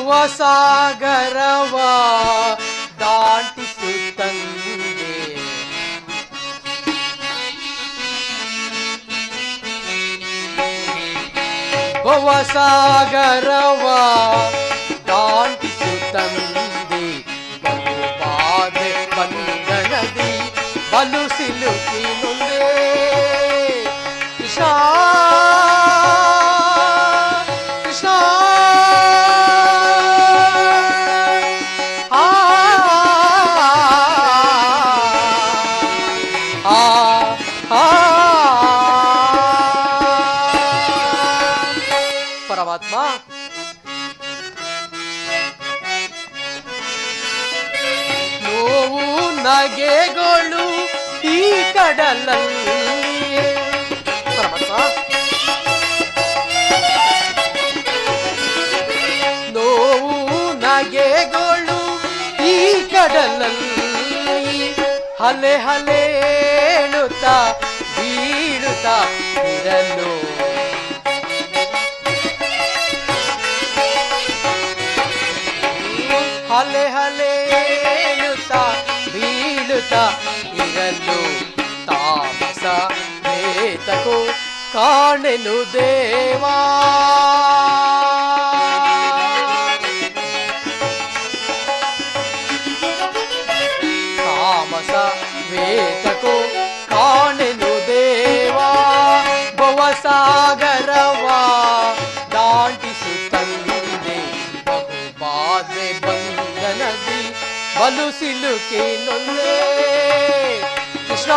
ಭವಸಾಗರವ ದಾಟಿಸುತ್ತಂದೆ ಭವಸಾಗರವ ದಾಟಿಸುತ್ತಂದೆ ಬಹುಬಾಧೆ ಪರಮಾತ್ಮ ನೋವು ನಗೆಗಳು ಈ ಕಡಲಲ್ಲಿ. ನೋವು ನಗೆಗಳು ಈ ಕಡಲಲ್ಲಿ. ಹಲೆ ಹಲೇಳುತ್ತಾ ಬೀಳುತ್ತಾ ಇರಲು ಕಾಣೆನು ದೇವಾ. ತಾಮಸ ವೇತಕೋ ಕಾಣೆನು ದೇವಾ. ಭವಸಾಗರವಾ ದಾಟಿಸುತ್ತಂದೆ ಬಹುಬಾಧೆ ಬಂಧನದಿ ಬಲು ಸಿಲುಕಿ ನೊಂದೇ. ಕೃಷ್ಣ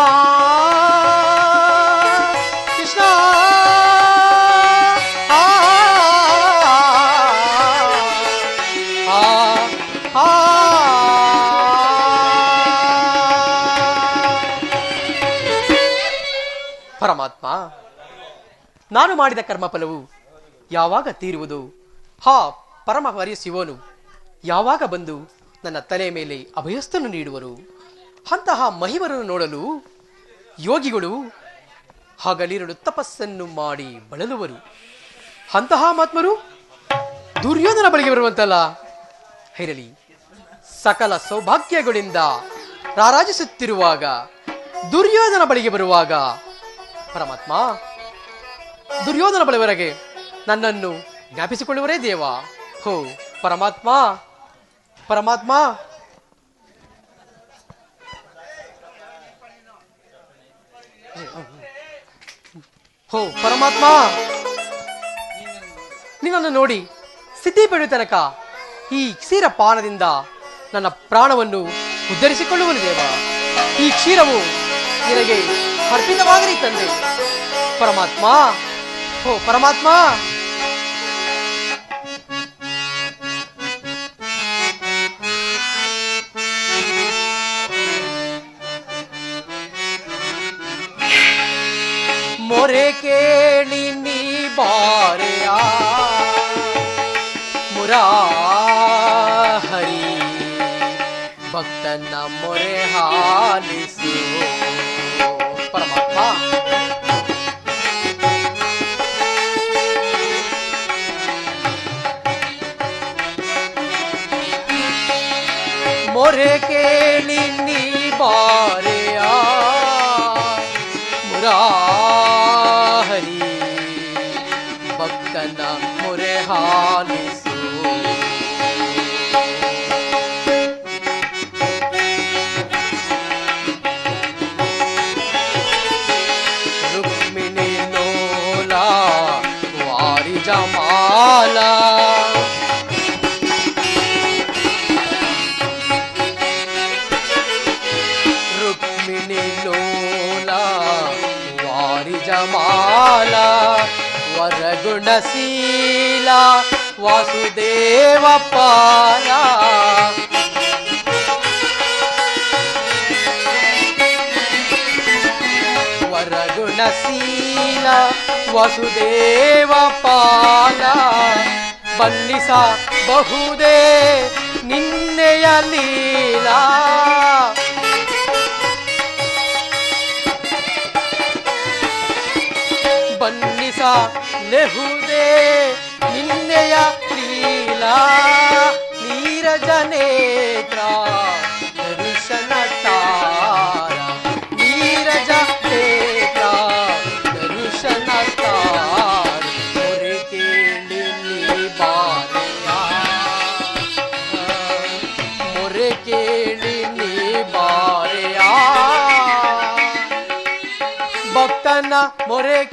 ನಾನು ಮಾಡಿದ ಕರ್ಮಫಲವು ಯಾವಾಗ ತೀರುವುದು? ಹಾ, ಪರಮ ಹರಿಯ ಯಾವಾಗ ಬಂದು ನನ್ನ ತಲೆ ಮೇಲೆ ಅಭಯಸ್ಥನು ನೀಡುವರು? ಅಂತಹ ಮಹಿಮರನ್ನು ನೋಡಲು ಯೋಗಿಗಳು ಹಗಲಿರುಳು ತಪಸ್ಸನ್ನು ಮಾಡಿ ಬಳಲುವರು. ಅಂತಹ ಮಾತ್ಮರು ದುರ್ಯೋಧನ ಬಳಿಗೆ ಬರುವಂತಲ್ಲ. ಇರಲಿ ಸಕಲ ಸೌಭಾಗ್ಯಗಳಿಂದ ರಾರಾಜಿಸುತ್ತಿರುವಾಗ, ದುರ್ಯೋಧನ ಬಳಿಗೆ ಬರುವಾಗ ಪರಮಾತ್ಮ ದುರ್ಯೋಧನ ಬಳಿವರೆಗೆ ನನ್ನನ್ನು ಜ್ಞಾಪಿಸಿಕೊಳ್ಳುವರೇ ದೇವ. ಹೋ, ಪರಮಾತ್ಮ ಪರಮಾತ್ಮ. ಹೋ, ಪರಮಾತ್ಮ. ನಿನ್ನನ್ನು ನೋಡಿ ಸಿದ್ಧಿ ಪಡೆಯುವ ತನಕ ಈ ಕ್ಷೀರ ಪಾನದಿಂದ ನನ್ನ ಪ್ರಾಣವನ್ನು ಉದ್ಧರಿಸಿಕೊಳ್ಳುವನು ದೇವ. ಈ ಕ್ಷೀರವು ನಿನಗೆ ಅರ್ಪಿತವಾಗಲಿ ತಂದೆ. ಪರಮಾತ್ಮ. हो परमात्मा। मोरे के बारया मुरा हरी न मोरे से। ঘর ವರಗುಣಶೀಲ ವಾಸುದೇವ ಪಾಲ ವರಗುಣಶೀಲ ವಸುದೇವ ಪಾಲ ಬಲ್ಲಿಸ ಬಹುದೇ ನಿನ್ನೆಯ ಲೀಲಾ. ಬನ್ನಿಸ ಲೆಹುದೇ ನಿನ್ನೆಯ ಲೀಲ ನೀರಜ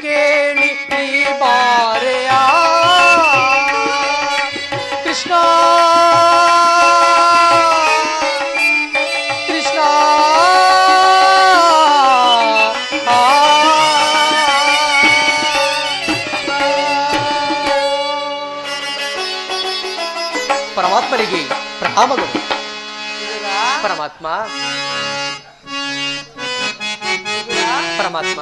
ಕೇಳಿ ನೀ ಬಾರೆಯ ಕೃಷ್ಣ ಕೃಷ್ಣ ಆ. ಪರಮಾತ್ಮನಿಗೆ ಪ್ರಣಾಮಗಳು ಪರಮಾತ್ಮ ಪರಮಾತ್ಮ. ಪರಮಾತ್ಮ.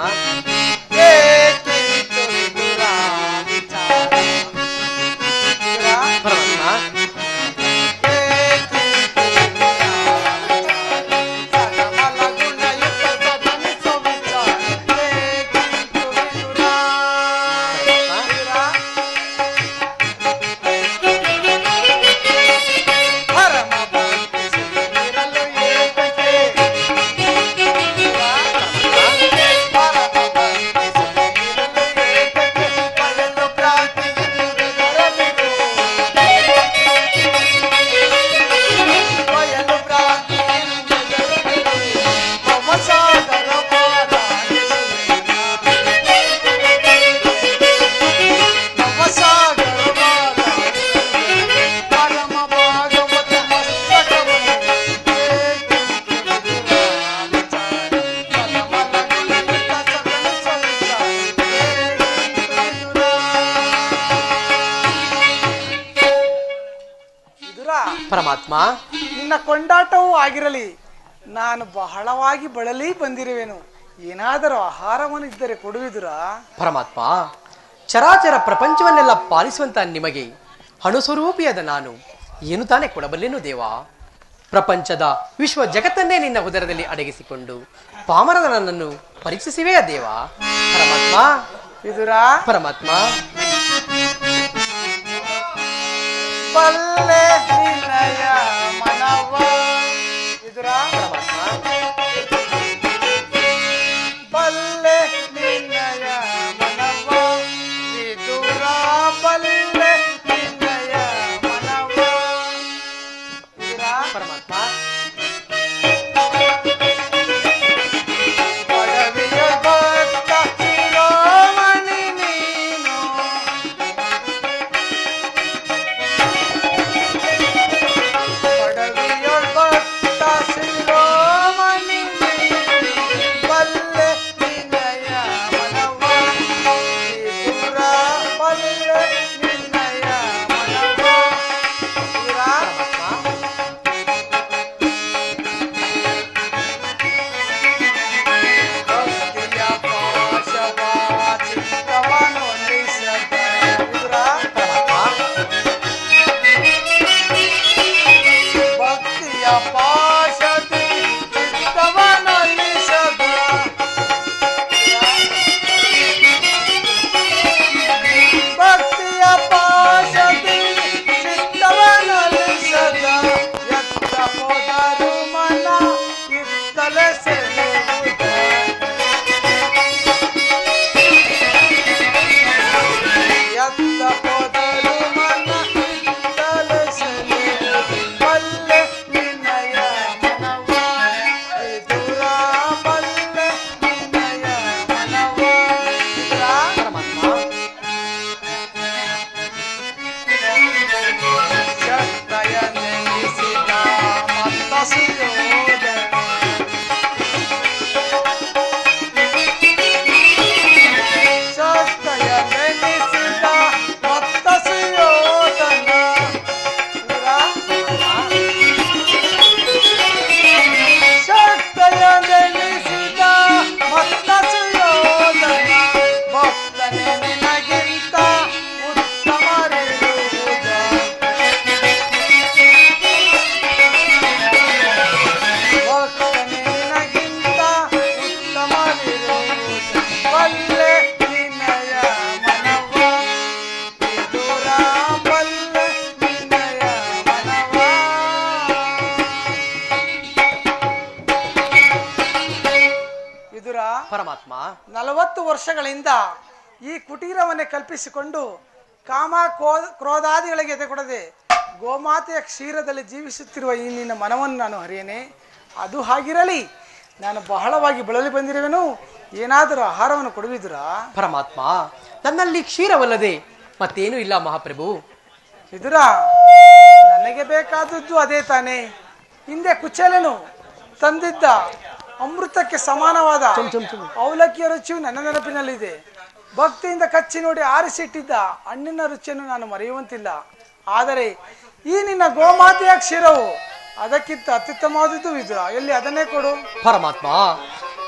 ಪರಮಾತ್ಮ ನಿನ್ನ ಕೊಂಡಾಟವೂ ಆಗಿರಲಿ. ನಾನು ಬಹಳವಾಗಿ ಬಳಲಿ ಬಂದಿರುವೆನು. ಏನಾದರೂ ಆಹಾರವನ್ನು ಇದ್ದರೆ ಕೊಡುವಿದುರಾ? ಪರಮಾತ್ಮ ಚರಾಚರ ಪ್ರಪಂಚವನ್ನೆಲ್ಲ ಪಾಲಿಸುವಂತ ನಿಮಗೆ ಅಣುಸ್ವರೂಪಿಯಾದ ನಾನು ಏನು ತಾನೇ ಕೊಡಬಲ್ಲೆನು ದೇವ? ಪ್ರಪಂಚದ ವಿಶ್ವ ಜಗತ್ತನ್ನೇ ನಿನ್ನ ಉದರದಲ್ಲಿ ಅಡಗಿಸಿಕೊಂಡು ಪಾಮರದ ನನ್ನನ್ನು ಪರೀಕ್ಷಿಸಿವೆಯ ದೇವ? ಪರಮಾತ್ಮ ಇದುರಾ? ಪರಮಾತ್ಮ ಬಲ್ಲೆ ನಿನ್ನಯ ಮನವ ವಿದುರಾ ವರ್ಷಗಳಿಂದ ಈ ಕುಟೀರವನ್ನೇ ಕಲ್ಪಿಸಿಕೊಂಡು ಕಾಮ ಕ್ರೋಧಾದಿಗಳಿಗೆ ಎದೆಕೊಡದೆ ಗೋಮಾತೆಯ ಕ್ಷೀರದಲ್ಲಿ ಜೀವಿಸುತ್ತಿರುವ ಈ ನಿನ್ನ ಮನವನ್ನು ನಾನು ಹರಿಯೇನೆ ಅದು ಹಾಗಿರಲಿ. ನಾನು ಬಹಳವಾಗಿ ಬಳಲಿ ಬಂದಿರುವೆನು. ಏನಾದರೂ ಆಹಾರವನ್ನು ಕೊಡುವಿದುರಾ? ಪರಮಾತ್ಮ ನನ್ನಲ್ಲಿ ಕ್ಷೀರವಲ್ಲದೆ ಮತ್ತೇನೂ ಇಲ್ಲ ಮಹಾಪ್ರಭು. ಇದುರ ನನಗೆ ಬೇಕಾದದ್ದು ಅದೇ ತಾನೇ. ಹಿಂದೆ ಕುಚೇಲನು ತಂದಿದ್ದ ಅಮೃತಕ್ಕೆ ಸಮಾನವಾದ. ಅವಲಕ್ಕಿಯ ರುಚಿಯು ನನ್ನ ನೆನಪಿನಲ್ಲಿದೆ. ಭಕ್ತಿಯಿಂದ ಕಚ್ಚಿ ನೋಡಿ ಆರಿಸಿಟ್ಟಿದ್ದ ಹಣ್ಣಿನ ರುಚಿಯನ್ನು ನಾನು ಮರೆಯುವಂತಿಲ್ಲ. ಆದರೆ ಈ ನಿನ್ನ ಗೋಮಾತೆಯ ಕ್ಷೀರವು ಅದಕ್ಕಿಂತ ಅತ್ಯುತ್ತಮವಾದದ್ದು ವಿದುರ ಎಲ್ಲಿ ಅದನ್ನೇ ಕೊಡು. ಪರಮಾತ್ಮ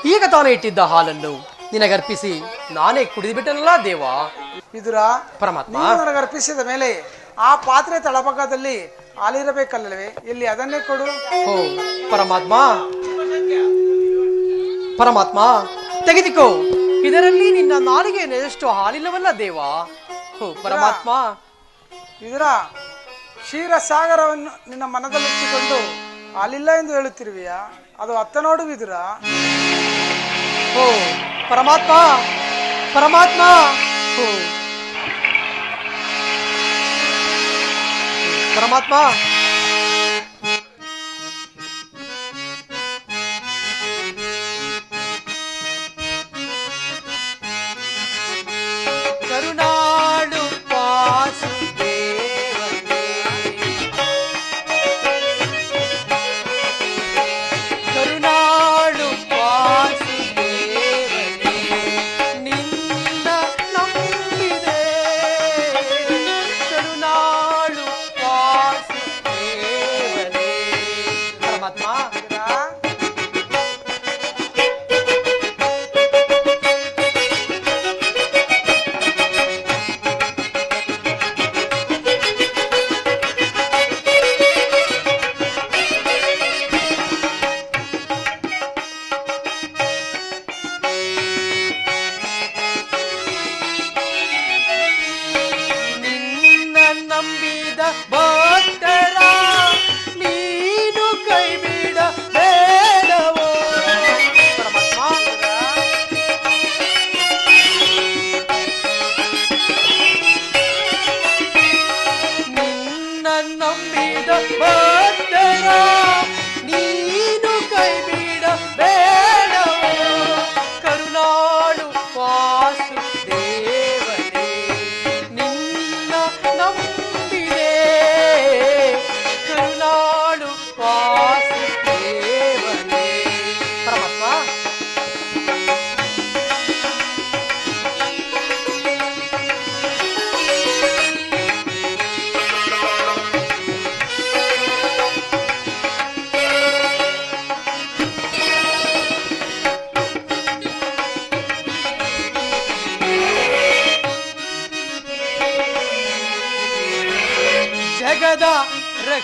ಈಗ ತಾನೇ ಇಟ್ಟಿದ್ದ ಹಾಲನ್ನು ನಿನಗರ್ಪಿಸಿ ನಾನೇ ಕುಡಿದುಬಿಟ್ಟನಲ್ಲ ದೇವ? ವಿದುರ ಪರಮಾತ್ಮ. ನನಗರ್ಪಿಸಿದ ಮೇಲೆ ಆ ಪಾತ್ರೆ ತಳಭಾಗದಲ್ಲಿ ಹಾಲಿರಬೇಕಲ್ಲವೇ? ಎಲ್ಲಿ ಅದನ್ನೇ ಕೊಡು. ಓ ಪರಮಾತ್ಮ ಪರಮಾತ್ಮ ತೆಗೆದುಕೋ. ಇದರಲ್ಲಿ ನಿನ್ನ ನಾಲಿಗೆ ಎಷ್ಟು ಹಾಲಿಲ್ಲವಲ್ಲ ದೇವ? ಓ ಪರಮಾತ್ಮ. ಇದರ ಕ್ಷೀರ ಸಾಗರವನ್ನು ನಿನ್ನ ಮನದಲ್ಲಿಟ್ಟುಕೊಂಡು ಹಾಲಿಲ್ಲ ಎಂದು ಹೇಳುತ್ತಿರುವೆಯಾ? ಅದು ಅತ್ತ ನೋಡುವಿದುರ ಓ ಪರಮಾತ್ಮ ಪರಮಾತ್ಮ. ಓ ಪರಮಾತ್ಮ.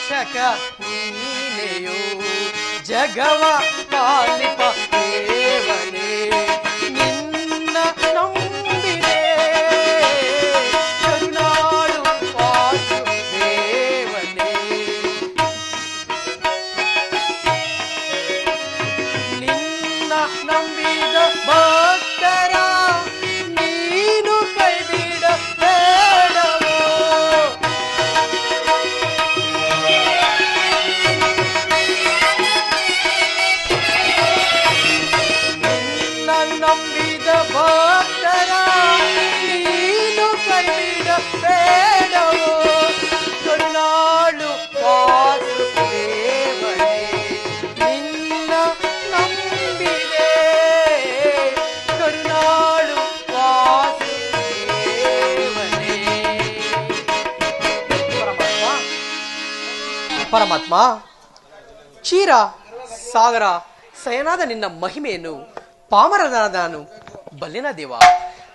ರಕ್ಷಕ ನೀನೆಯೋ ಜಗವ ಪಾಲಿಪ ದೇವನೇ ನಿನ್ನ ನಂಬಿದೆ ಕರುಣಾಳು ವಾಸುದೇವನೇ ನಿನ್ನ ನಂಬಿದ ಭಕ್ತರ ಪರಮಾತ್ಮ ಚೀರ ಸಾಗರ, ಸಯನಾದ ನಿನ್ನ ಮಹಿಮೆಯನ್ನು ಪಾಮರನಾದ ನಾನು ಬಲ್ಲಿನ ದೇವ.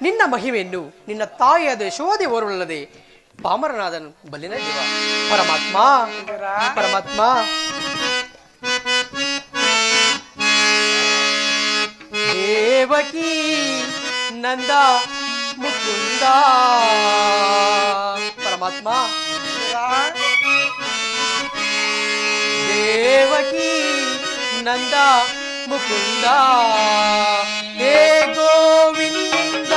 ನಿನ್ನ ಮಹಿಮೆಯನ್ನು ನಿನ್ನ ತಾಯಿಯಾದ ಯಶೋದೆ ಓರ್ವಲ್ಲದೆ ಪಾಮರನಾದನು, ಬಲ್ಲಿನ ದೇವ. ಪರಮಾತ್ಮ ಪರಮಾತ್ಮ. ದೇವಕಿ ನಂದ ಮುಕುಂದ. ಪರಮಾತ್ಮ. ದೇವಕಿ ನಂದ ಮುಕುಂದ ಹೇ ಗೋವಿಂದ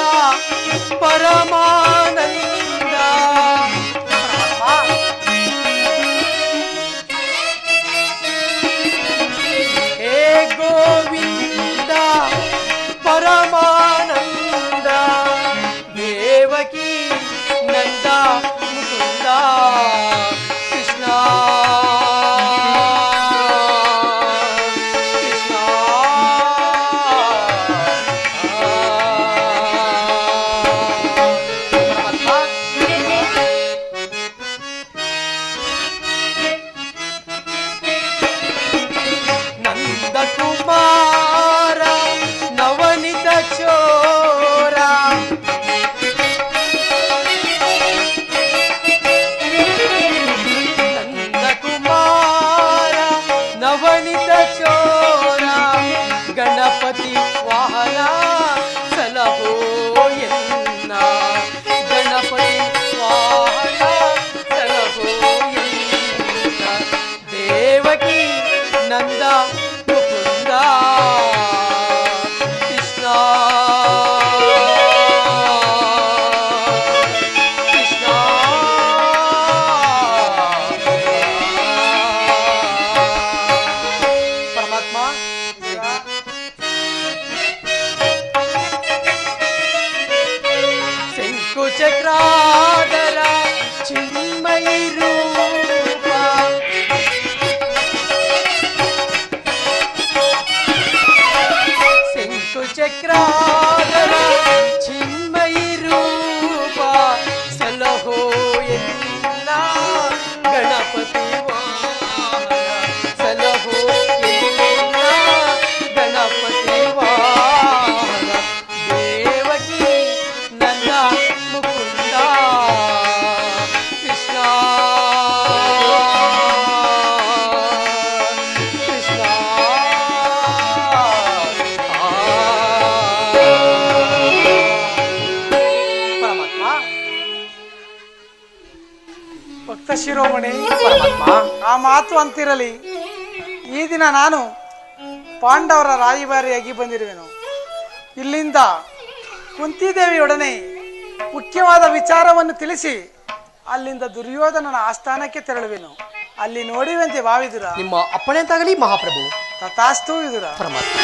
ಶಿರೋಮಣಿ ಪರಮಾತ್ಮ. ಆ ಮಾತು ಅಂತಿರಲಿ. ಈ ದಿನ ನಾನು ಪಾಂಡವರ ರಾಯಭಾರಿಯಾಗಿ ಬಂದಿರುವೆನು. ಇಲ್ಲಿಂದ ಕುಂತಿದೇವಿಯೊಡನೆ ಮುಖ್ಯವಾದ ವಿಚಾರವನ್ನು ತಿಳಿಸಿ ಅಲ್ಲಿಂದ ದುರ್ಯೋಧನನ ಆಸ್ಥಾನಕ್ಕೆ ತೆರಳುವೆನು. ಅಲ್ಲಿ ನೋಡಿವಂತೆ ಭಾವಿದುರ. ನಿಮ್ಮ ಅಪ್ಪಣೆ ಅಂತಾಗಲಿ ಮಹಾಪ್ರಭು. ತಥಾಸ್ತು ಇದುರ ಪರಮಾತ್ಮ.